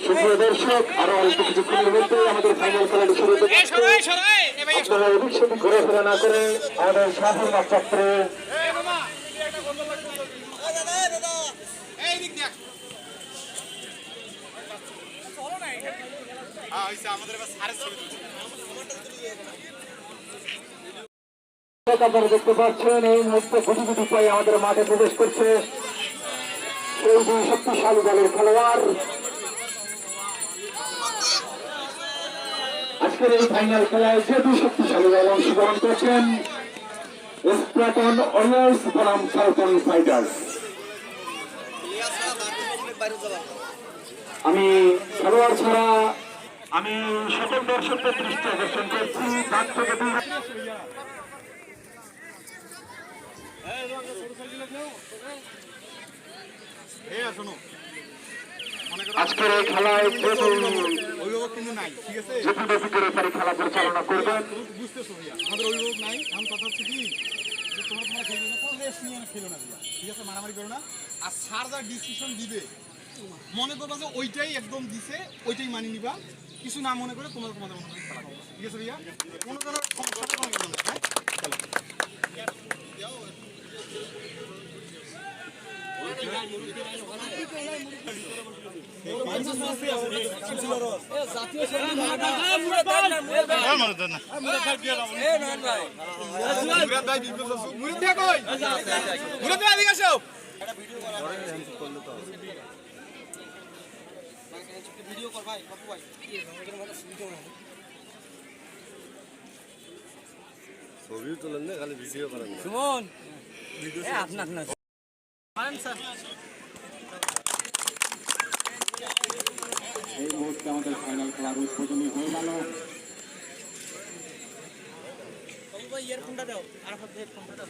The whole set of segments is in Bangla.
সুপ্রিয় দর্শক আরও অল্প কিছুক্ষণের মধ্যে আমাদের ফাইনাল খেলাটি শুরু হতে এই যাচ্ছে। সরো এই সরো এই এ ভাই এই সরো। আপনারা এদিক সেদিক ঘোরাফেরা না করে আমাদের এই এই এই দেখতে পাচ্ছেন এই মুহূর্তে গুটি গুটি পায়ে আমাদের মাঠে প্রবেশ করছে সেই দুই শক্তিশালী দলের খেলোয়াড় আজকের এই ফাইনাল খেলায় যে দুই শক্তিশালী দল অংশগ্রহণ করছেন স্প্লাটন ওরিয়ার্স বনাম ফ্যালকন ফাইটার্স আমি খেলোয়াড় ছাড়া আমি সকল দর্শকদের দৃষ্টি আকর্ষণ করছি তার থেকে দুই এই শোনো আজকের এই খেলায় যে দুই খেলা পরিচালনা করবেন। আমাদের অভিভাবক নাই এখন কথা হচ্ছে কি? যে তোমরা তোমার খেলবে না কোনো রেস্ট নিয়ে খেলো না ঠিক আছে? মারামারি করো না। আর স্যার যা ডিসিশন দিবে মনে করবা যে ওইটাই একদম দিছে ওইটাই মানি নিবা। কিছু না মনে করে তোমরা তোমাদের মতো করে খেলা ঠিক আছে ভাইয়া? কোনো ধরনের সমস্যা কোনো হ্যাঁ? ভাই ভাই আসো ছবিও তোলেন না খালি ভিডিও করেন সুমন। এ আপনার না। মুহূর্তে আমাদের ফাইনাল খেলার উদ্বোধনী হয়ে গেল। ইয়ারফোনটা দাও আর হেডফোনটা দাও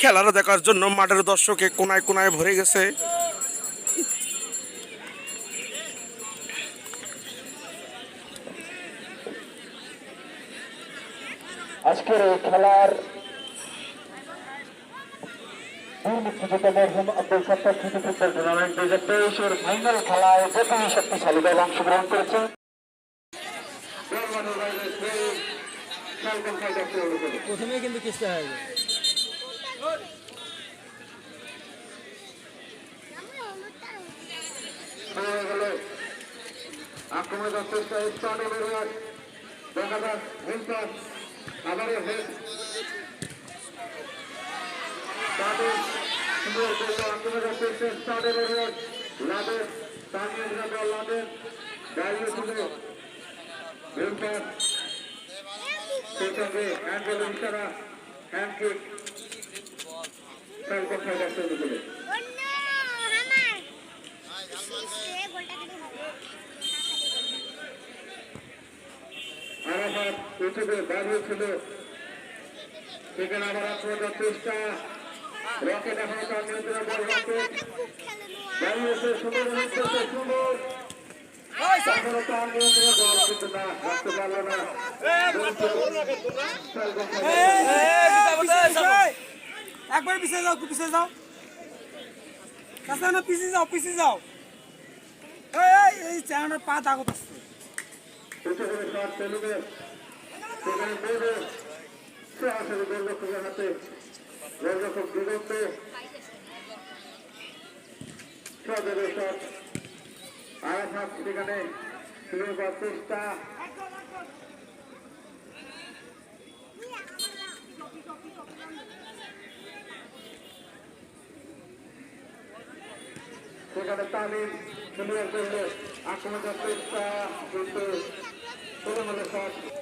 খেলাটা দেখার জন্য মাঠের দর্শকে কোনায় কোনায় ভরে গেছে। আজকের এই খেলার মরহুম আব্দুল সত্তার স্মৃতি ফুটবল টুর্নামেন্ট দুই হাজার তেইশের ফাইনাল খেলায় যে দুই শক্তিশালী দল অংশগ্রহণ করেছে। প্রথমে কিন্তু কিস্তা হয়ে? আক্রমণের চেষ্টা স্টার্টে দেখা যাক তাদের আক্রমণের চেষ্টা স্টার্টে বেরোয় লাদের তানিয়ে যাবে লাদের দাঁড়িয়ে ছিল হেলপার সেই সঙ্গে হ্যান্ডেলের ইশারা, হ্যান্ড কিক, তার কথা দেখতে হবে আরাফাত উঠে দাঁড়িয়েছিল সেখানে আবার আক্রমণের চেষ্টা রকেট এখনও তার নিয়ন্ত্রণে বল রকেট দাঁড়িয়েছে সুন্দর সুন্দর এখনও তার নিয়ন্ত্রণে বল কিন্তু না রাখতে পারল না একবার পিছিয়ে যাও পিছিয়ে যাও কাছে না পিছিয়ে যাও পিছিয়ে যাও এই, এই এই চ্যানেলের পা দাগত আসছে সেখানে বলবে সরাসরি গোলরক্ষকের হাতে গোলরক্ষক দিগন্ত সেখানে শুরু করল আক্রমণের চেষ্টা, কিন্তু ষোলো শট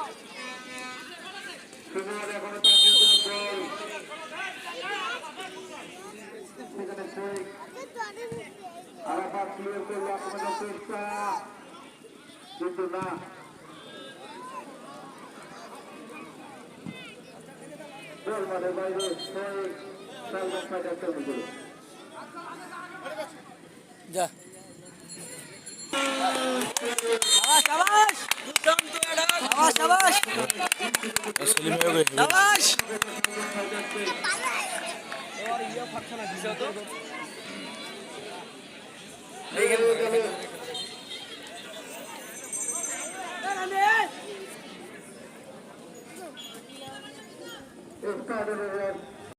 সুন্দর এখনও তার নিয়ন্ত্রণ বল সেখানে শৈক আরাফাত ক্লিয়ার করল আক্রমণের চেষ্টা কিন্তু না বল মাঠের বাইরে শৈক খেলব ফাইনাল চলে চলে শাবাশ শাবাশ শাবাশ সেলিম হয়ে গেছে শাবাশ Started